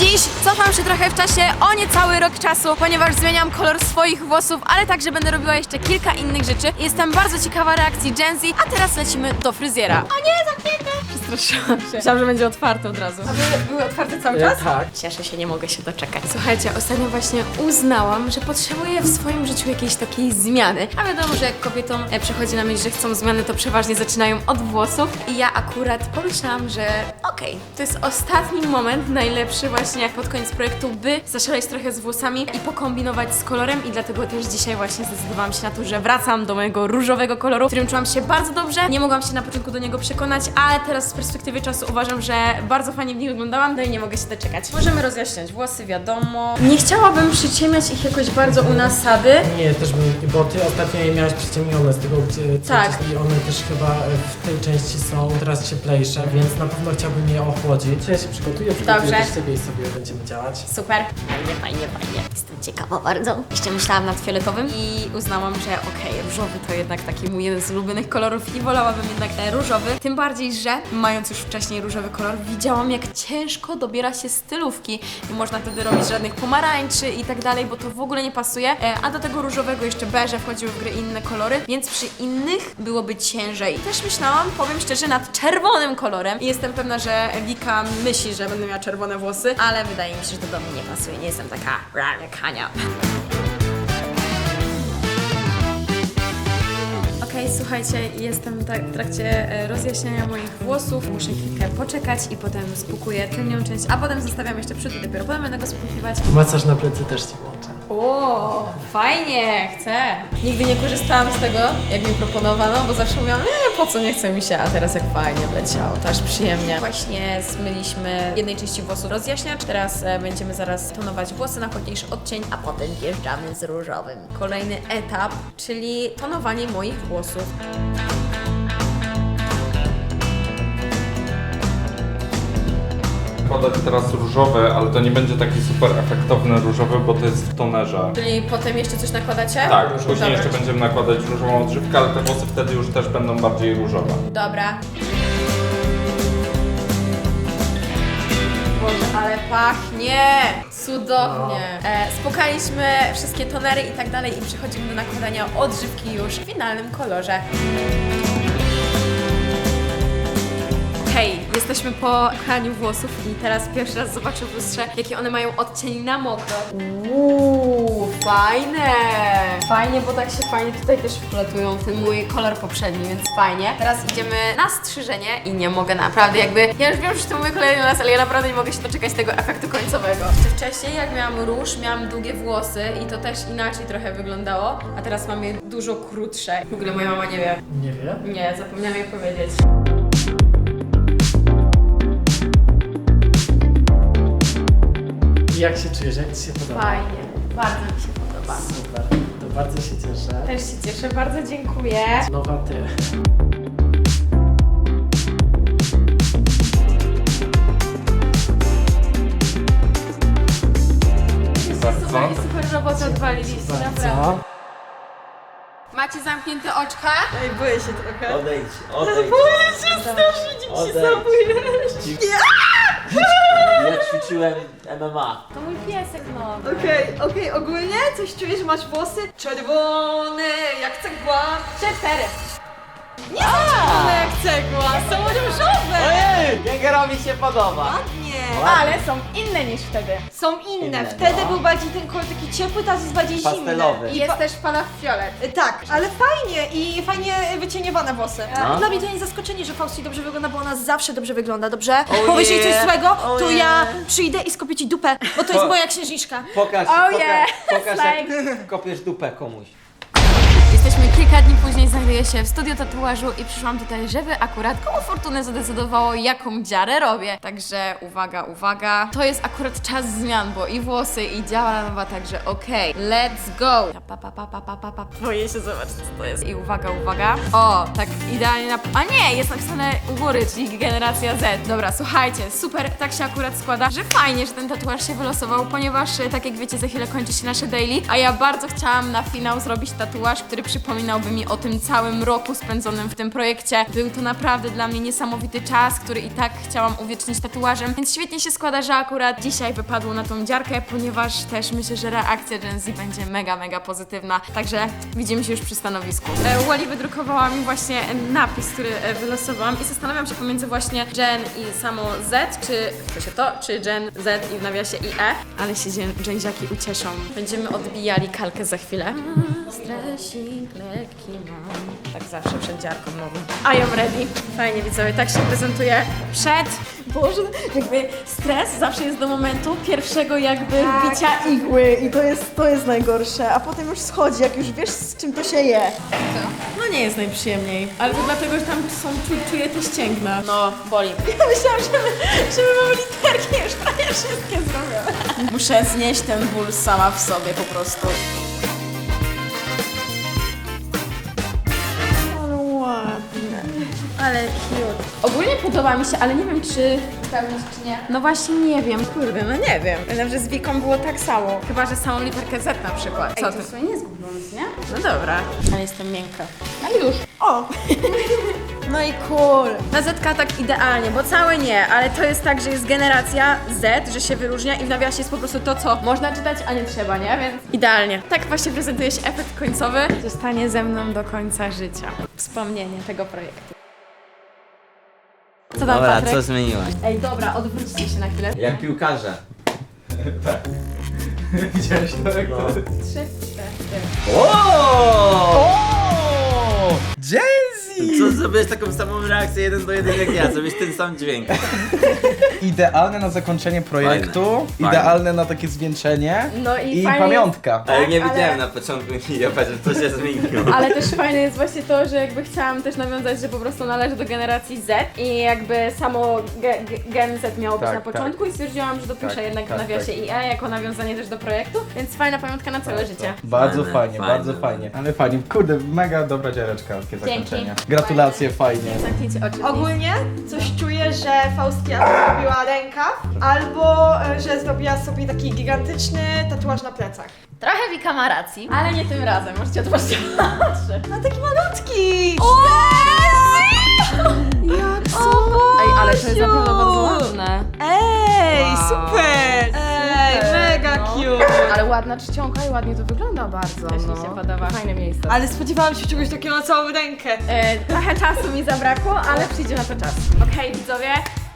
День Dziś cofam się trochę w czasie o niecały rok czasu, ponieważ zmieniam kolor swoich włosów, ale także będę robiła jeszcze kilka innych rzeczy. Jestem bardzo ciekawa reakcji Gen Z, a teraz lecimy do fryzjera. O nie, zamknięte! Przestraszyłam się. Myślałam, że będzie otwarte od razu. A były, były otwarte cały czas? tak. Cieszę się, nie mogę się doczekać. Słuchajcie, ostatnio właśnie uznałam, że potrzebuję w swoim życiu jakiejś takiej zmiany. A wiadomo, że jak kobietom e, przychodzi na myśl, że chcą zmiany, to przeważnie zaczynają od włosów. I ja akurat pomyślałam, że okej, to jest ostatni moment, najlepszy właśnie pod koniec projektu, by zaszaleć trochę z włosami i pokombinować z kolorem. I dlatego też dzisiaj właśnie zdecydowałam się na to, że wracam do mojego różowego koloru, w którym czułam się bardzo dobrze. Nie mogłam się na początku do niego przekonać, ale teraz z perspektywy czasu uważam, że bardzo fajnie w nich wyglądałam, no i nie mogę się doczekać. Możemy rozjaśniać włosy, wiadomo. Nie chciałabym przyciemniać ich jakoś bardzo u nasady. Nie, też bym, bo ty ostatnio je miałaś przyciemnione z tego, gdzie co Tak. i one też chyba e, w tej części są teraz cieplejsze, więc na pewno chciałbym je ochłodzić. Ja się przygotuję, przygotuję Dobrze. też siebie i sobie będziemy działać. Super. Fajnie, fajnie, fajnie. Jestem ciekawa bardzo. Jeszcze myślałam nad fioletowym i uznałam, że okej, różowy to jednak taki mój jeden z ulubionych kolorów i wolałabym jednak różowy. Tym bardziej, że mając już wcześniej różowy kolor, widziałam jak ciężko dobiera się stylówki. Nie można wtedy robić żadnych pomarańczy i tak dalej, bo to w ogóle nie pasuje. E, a do tego różowego jeszcze beże wchodziły w grę inne kolory, więc przy innych byłoby ciężej. Też myślałam, powiem szczerze, nad czerwonym kolorem i jestem pewna, że Wika myśli, że będę miała czerwone włosy, ale wydaje mi się, że to do mnie nie pasuje. Nie jestem taka ra, jak Hania. Okej, słuchajcie, jestem tak w trakcie e, rozjaśniania moich włosów. Muszę chwilkę poczekać i potem spukuję tylnią część, a potem zostawiam jeszcze przód i dopiero potem będę go spukiwać. Masaż na plecy też ci. O, fajnie, chcę. Nigdy nie korzystałam z tego, jak mi proponowano, bo zawsze mówiłam, nie, po co, nie chce mi się, a teraz jak fajnie leciało, to aż przyjemnie. Właśnie zmyliśmy jednej części włosów rozjaśniacz, teraz e, będziemy zaraz tonować włosy na chłodniejszy odcień, a potem wjeżdżamy z różowym. Kolejny etap, czyli tonowanie moich włosów. Podać teraz różowy, ale to nie będzie taki super efektowny różowy, bo to jest w tonerze. Czyli potem jeszcze coś nakładacie? Tak, później Dobra. jeszcze będziemy nakładać różową odżywkę, ale te włosy wtedy już też będą bardziej różowe. Dobra. Boże, ale pachnie! Cudownie! E, spłukaliśmy wszystkie tonery i tak dalej i przechodzimy do nakładania odżywki już w finalnym kolorze. Hej, jesteśmy po praniu włosów i teraz pierwszy raz zobaczę w lustrze, jakie one mają odcień na mokro. Uuu, fajne! Fajnie, bo tak się fajnie tutaj też wplatują w ten mój kolor poprzedni, więc fajnie. Teraz idziemy na strzyżenie i nie mogę naprawdę jakby, ja już wiem, że to mój kolejny raz, ale ja naprawdę nie mogę się doczekać tego efektu końcowego. Jeszcze wcześniej jak miałam róż, miałam długie włosy i to też inaczej trochę wyglądało, a teraz mam je dużo krótsze. W ogóle moja mama nie wie. Nie wiem. Nie, zapomniałam jej powiedzieć. Jak się czujesz, jak ci się podoba? Fajnie, bardzo mi się podoba. Super, to bardzo się cieszę. Też się cieszę, bardzo dziękuję. Nowa ty. Super, super robotę odwaliliście, naprawdę. Macie zamknięte oczka? Ej, boję się trochę. Odejdź, odejdź. Boję się strasznie, dziś się Odejdź. zabójesz. Ja ćwiczyłem MMA. To mój piesek, no. Okej, okej, ogólnie coś czuję, że masz włosy czerwone, jak cegła. Cztery. Nie są czerwone jak cegła, są różowe. Ojej, Gęgerowi się podoba. Ładnie. Ale są inne niż wtedy. Są inne. Inne, Wtedy no. był bardziej ten kolor taki ciepły, teraz jest bardziej Pastelowy. zimny. I jest też pada w fiolet. Y, Tak, ale fajnie i fajnie wycieniowane włosy. No. Dla mnie to nie zaskoczenie, że Fausti dobrze wygląda, bo ona zawsze dobrze wygląda, dobrze? Powiesz jej coś yeah, złego, oh to yeah. ja przyjdę i skopię ci dupę, bo to jest moja księżniczka. Pokaż, Oh poka yeah, pokaż jak kopiesz dupę komuś. Kilka dni później, znajduję się w studiu tatuażu i przyszłam tutaj, żeby akurat koło fortuny zadecydowało, jaką dziarę robię. Także uwaga, uwaga. To jest akurat czas zmian, bo i włosy, i działa nowa, także okej, let's go. Pa, pa, pa, pa, pa, pa, pa. Boję się zobaczyć, co to jest. I uwaga, uwaga. O, tak idealnie na... A nie, jest napisane u góry, czyli generacja Z. Dobra, słuchajcie, super, tak się akurat składa, że fajnie, że ten tatuaż się wylosował, ponieważ, e, tak jak wiecie, za chwilę kończy się nasze daily, a ja bardzo chciałam na finał zrobić tatuaż, który przypomina wspominałby mi o tym całym roku spędzonym w tym projekcie. Był to naprawdę dla mnie niesamowity czas, który i tak chciałam uwiecznić tatuażem, więc świetnie się składa, że akurat dzisiaj wypadło na tą dziarkę, ponieważ też myślę, że reakcja Gen Z będzie mega, mega pozytywna. Także widzimy się już przy stanowisku. E, Wally wydrukowała mi właśnie napis, który e, wylosowałam i zastanawiam się pomiędzy właśnie Gen i samo Z, czy to się to, czy Gen Z i w nawiasie i E, ale się Gen- Genziaki ucieszą. Będziemy odbijali kalkę za chwilę. Stresik lekki mam. Tak zawsze przed dziarką nową. I am ready. Fajnie widzowie, tak się prezentuje przed. Boże, jakby stres zawsze jest do momentu pierwszego jakby wbicia i igły i to jest, to jest najgorsze, a potem już schodzi, jak już wiesz z czym to się je. No nie jest najprzyjemniej, ale to dlatego, że tam są, czu, czuję te ścięgna. No, boli. Ja myślałam, że my, że my mamy literki już prawie wszystkie zrobione. Muszę znieść ten ból sama w sobie po prostu. Cute. Ogólnie podoba mi się, ale nie wiem czy... Spełnić czy nie? No właśnie nie wiem, kurde, no nie wiem. Pamiętam, że z Wiką było tak samo. Chyba, że samą literkę Z na przykład. Co ty? sobie nie jest nie? No dobra. Ale jestem miękka. A już. O! No i cool. Na Z tak idealnie, bo całe nie, ale to jest tak, że jest generacja Z, że się wyróżnia i w nawiasie jest po prostu to, co można czytać, a nie trzeba, nie? Więc idealnie. Tak właśnie prezentuje się efekt końcowy. Zostanie ze mną do końca życia. Wspomnienie tego projektu. Tam, Dobra, Patryk? co zmieniłaś? Ej, dobra, odwróćcie się na chwilę. Jak piłkarze. Widziałeś to? Jak to? Trzy, cztery. O! Zrobiłeś taką samą reakcję jeden do jeden jak ja, zrobiłeś ten sam dźwięk. Idealne na zakończenie projektu, Fajne. idealne na takie zwieńczenie No i, i fajnie pamiątka. Ale nie ale- widziałem na początku i ja patrzę, co się zmieniło. Ale też fajne jest właśnie to, że jakby chciałam też nawiązać, że po prostu należy do generacji Z i jakby samo ge, ge, Gen Z miało być Tak, na początku i stwierdziłam, że dopiszę Tak, jednak tak, w nawiasie tak. i E jako nawiązanie też do projektu, więc fajna pamiątka na całe życie. Bardzo Fajne, fajnie, fajne. bardzo fajnie. Ale fajnie, kurde, mega dobra dziareczka, takie Dzięki. zakończenie. Gratulacje, fajnie. Zamknijcie oczy. Ogólnie coś czuję, że Faustia zrobiła rękaw, albo e, że zrobiła sobie taki gigantyczny tatuaż na plecach. Trochę Wika ma racji, ale nie tym razem. Możecie otworzyć oczy. No taki malutki! Jak Ej, ale to jest naprawdę bardzo ładne. Ej, Wow. super! Ej, Ale ładna czcionka i ładnie to wygląda bardzo. Też mi się podoba. Fajne miejsce. Ale spodziewałam się czegoś takiego na całą rękę. E, trochę czasu mi zabrakło, ale przyjdzie na to czas. Okej, widzowie.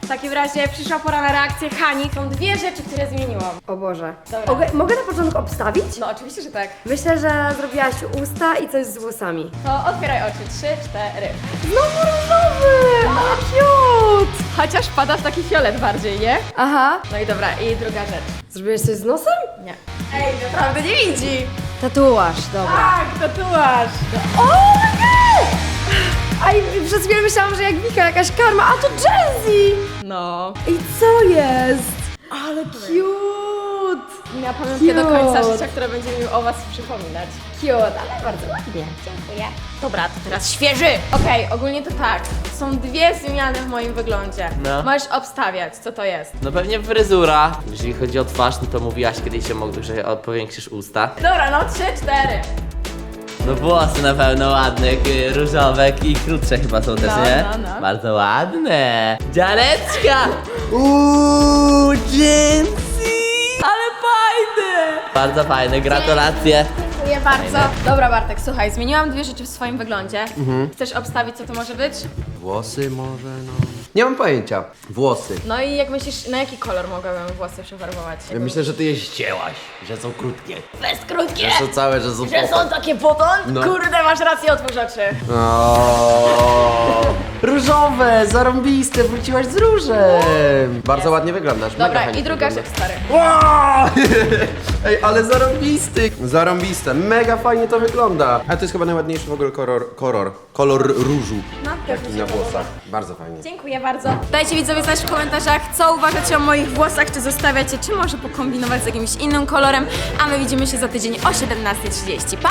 W takim razie przyszła pora na reakcję Hani. Są dwie rzeczy, które zmieniłam. O Boże. Dobra. Mogę, mogę na początku obstawić? No oczywiście, że tak. Myślę, że zrobiłaś usta i coś z włosami. To otwieraj oczy. Trzy, cztery. Znowu różowy! Ale cute! Chociaż pada w taki fiolet bardziej, nie? Aha. No i dobra, i druga rzecz. Zrobiłeś coś z nosem? Nie. Ej, naprawdę nie widzi. Tatuaż, dobra. Tak, tatuaż. O przez chwilę myślałam, że jak Wika jakaś karma, a to Jazzy! No. I co jest? Ale cute! Miała pamiątkę do końca Cute. życia, która będzie mi o was przypominać. Cute, ale bardzo ładnie. Dziękuję. Dobra, to teraz świeży! Okej, ogólnie to tak. Są dwie zmiany w moim wyglądzie. No. Możesz obstawiać, co to jest. No pewnie fryzura. Jeżeli chodzi o twarz, no to mówiłaś kiedyś, że mogłeś, że powiększysz usta. Dobra, no trzy, cztery. No włosy na pewno ładne, k- różowe i krótsze chyba są też, No, nie? no, no. Bardzo ładne. Dziareczka! Uuu, jeansy! Ale fajne! Bardzo fajne, gratulacje. Dziękuję bardzo. Dobra, Bartek, słuchaj, zmieniłam dwie rzeczy w swoim wyglądzie. Mhm. Chcesz obstawić, co to może być? Włosy może, no. Nie mam pojęcia. Włosy. No i jak myślisz, na jaki kolor mogłabym włosy przefarbować? Ja myślę, że ty je ścięłaś, że są krótkie. Bez krótkie! Że są całe, że są Że są takie potąd? No. Kurde, masz rację, otwórz oczy. O, Różowe, zarąbiste, wróciłaś z różem. Bardzo ładnie wyglądasz. mega Dobra, fajnie i druga rzecz, wyglądasz. stary. Wow! Ej, ale zarąbisty! Zarąbiste, mega fajnie to wygląda. A to jest chyba najładniejszy w ogóle kolor, kolor, kolor różu No, się na podoba. włosach. Bardzo fajnie. Dziękuję bardzo. Dajcie widzowie znać w komentarzach, co uważacie o moich włosach, czy zostawiacie, czy może pokombinować z jakimś innym kolorem, a my widzimy się za tydzień o 17.30. Pa!